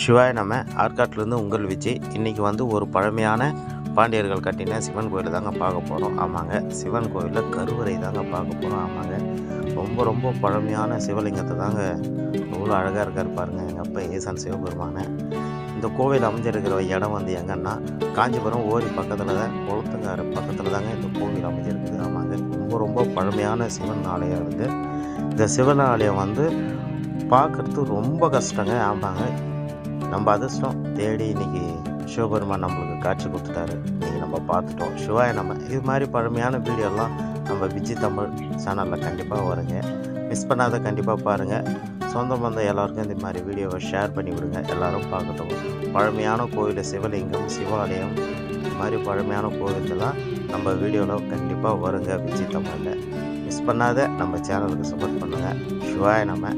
சிவாய நம்ம ஆற்காட்டிலேருந்து உங்கள் விஜய் இன்றைக்கி வந்து ஒரு பழமையான பாண்டியர்கள் கட்டின சிவன் கோயில் தாங்க பார்க்க போகிறோம் ஆமாங்க சிவன் கோயிலில் கருவறை தாங்க பார்க்க போகிறோம் ஆமாங்க ரொம்ப ரொம்ப பழமையான சிவலிங்கத்தை தாங்க எவ்வளோ அழகாக இருக்கார் பாருங்கள் எங்கள் அப்பா ஏசன் சிவபெருமானை. இந்த கோவில் அமைஞ்சிருக்கிற இடம் வந்து எங்கன்னா காஞ்சிபுரம் ஓரி பக்கத்தில் தான் குளத்துங்கார பக்கத்தில் தாங்க இந்த கோவில் அமைஞ்சிருக்குது. ஆமாங்க ரொம்ப ரொம்ப பழமையான சிவன் ஆலயம் இருக்குது இந்த சிவன் ஆலயம் வந்து பார்க்குறது ரொம்ப கஷ்டங்க. ஆமாங்க நம்ம அதிர்ஷ்டம் தேடி இன்னைக்கு சிவபெருமான் நம்மளுக்கு காட்சி கொடுத்துட்டாரு. இன்றைக்கி நம்ம பார்த்துட்டோம். சிவாய நம்ம இது மாதிரி பழமையான வீடியோலாம் நம்ம விஜய் தமிழ் சேனலில் கண்டிப்பாக வருங்க. மிஸ் பண்ணாத கண்டிப்பாக பாருங்கள் சொந்த பந்தம் எல்லாருக்கும் இந்த மாதிரி வீடியோவை ஷேர் பண்ணி விடுங்க. எல்லோரும் பார்க்கட்டும். பழமையான கோவில் சிவலிங்கம் சிவாலயம் இது மாதிரி பழமையான கோவிலெல்லாம் நம்ம வீடியோவில் கண்டிப்பாக வருங்க விஜய் தமிழில். மிஸ் பண்ணாத நம்ம சேனலுக்கு சப்போர்ட் பண்ணுங்கள் சிவாய நம்ம.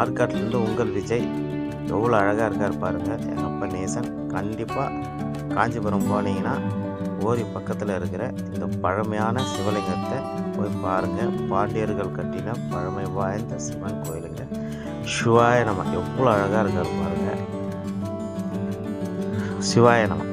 ஆற்காட்டிலேருந்து உங்கள் விஜய். எவ்வளோ அழகாக இருக்கார் பாருங்கள் எங்கள் அப்பா நேசன். கண்டிப்பாக காஞ்சிபுரம் போனீங்கன்னா ஓரி பக்கத்தில் இருக்கிற இந்த பழமையான சிவலிங்கத்தை போய் பாருங்கள் பாண்டியர்கள் கட்டின பழமை வாய்ந்த சிவன் கோயிலுங்க. சிவாய நம்ம எவ்வளோ அழகாக இருக்கார் பாருங்கள் சிவாய நம்ம